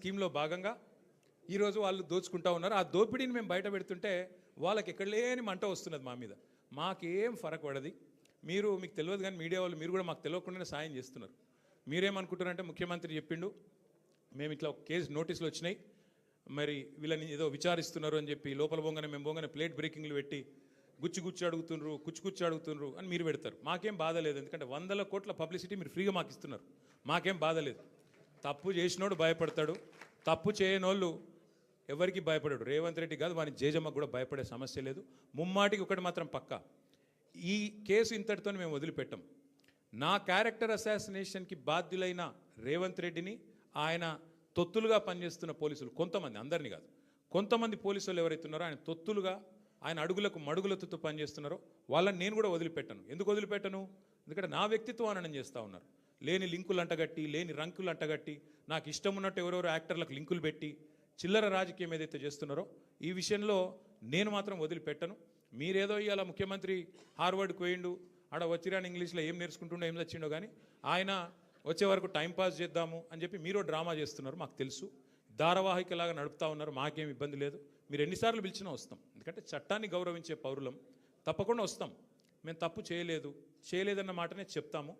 స్కీమ్లో భాగంగా ఈరోజు వాళ్ళు దోచుకుంటా ఉన్నారు. ఆ దోపిడీని మేము బయట పెడుతుంటే వాళ్ళకి ఎక్కడ లేని మంట వస్తున్నది మా మీద. మాకేం ఫరక్ పడది. మీరు మీకు తెలియదు కానీ మీడియా వాళ్ళు మీరు కూడా మాకు తెలియకుండానే సాయం చేస్తున్నారు. మీరేమనుకుంటున్నారంటే ముఖ్యమంత్రి చెప్పిండు మేము ఇట్లా ఒక కేసు నోటీసులు వచ్చినాయి మరి వీళ్ళని ఏదో విచారిస్తున్నారు అని చెప్పి లోపల బొంగనే మేము బొంగనే ప్లేట్ బ్రేకింగ్లు పెట్టి గుచ్చి గుచ్చి అడుగుతుండ్రు కుచ్చి కుచ్చి అడుగుతుండ్రు అని మీరు పెడతారు. మాకేం బాధ లేదు. ఎందుకంటే వందల కోట్ల పబ్లిసిటీ మీరు ఫ్రీగా మాకు ఇస్తున్నారు. మాకేం బాధ లేదు. తప్పు చేసినోడు భయపడతాడు తప్పు చేయనోళ్ళు ఎవరికి భయపడాడు. రేవంత్ రెడ్డి కాదు వాని జేజమ్మకు కూడా భయపడే సమస్య లేదు. ముమ్మాటికి ఒకటి మాత్రం పక్కా. ఈ కేసు ఇంతటితో మేము వదిలిపెట్టాం. నా క్యారెక్టర్ అసాసినేషన్కి బాధ్యులైన రేవంత్ రెడ్డిని ఆయన తొత్తులుగా పనిచేస్తున్న పోలీసులు కొంతమంది అందరినీ కాదు. కొంతమంది పోలీసులు ఎవరైతే ఉన్నారో ఆయన తొత్తులుగా ఆయన అడుగులకు మడుగులతో పనిచేస్తున్నారో వాళ్ళని నేను కూడా వదిలిపెట్టను. ఎందుకు వదిలిపెట్టను? ఎందుకంటే నా వ్యక్తిత్వం అననం చేస్తూ ఉన్నారు. లేని లింకులు అంటగట్టి లేని రంకులు అంటగట్టి నాకు ఇష్టం ఉన్నట్టు ఎవరెవరు యాక్టర్లకు లింకులు పెట్టి చిల్లర రాజకీయం ఏదైతే చేస్తున్నారో ఈ విషయంలో నేను మాత్రం వదిలిపెట్టను. మీరేదో ఇవాళ ముఖ్యమంత్రి హార్వర్డ్కి పోయిండు ఆడ వచ్చిరాని ఇంగ్లీష్లో ఏం నేర్చుకుంటుండో ఏం వచ్చిండో కానీ ఆయన వచ్చే వరకు టైంపాస్ చేద్దాము అని చెప్పి మీరు డ్రామా చేస్తున్నారు మాకు తెలుసు. ధారావాహికలాగా నడుపుతా ఉన్నారు మాకేం ఇబ్బంది లేదు. మీరు ఎన్నిసార్లు పిలిచినా వస్తాం. ఎందుకంటే చట్టాన్ని గౌరవించే పౌరులం. తప్పకుండా వస్తాం. మేము తప్పు చేయలేదు. చేయలేదన్న మాటనే చెప్తాము.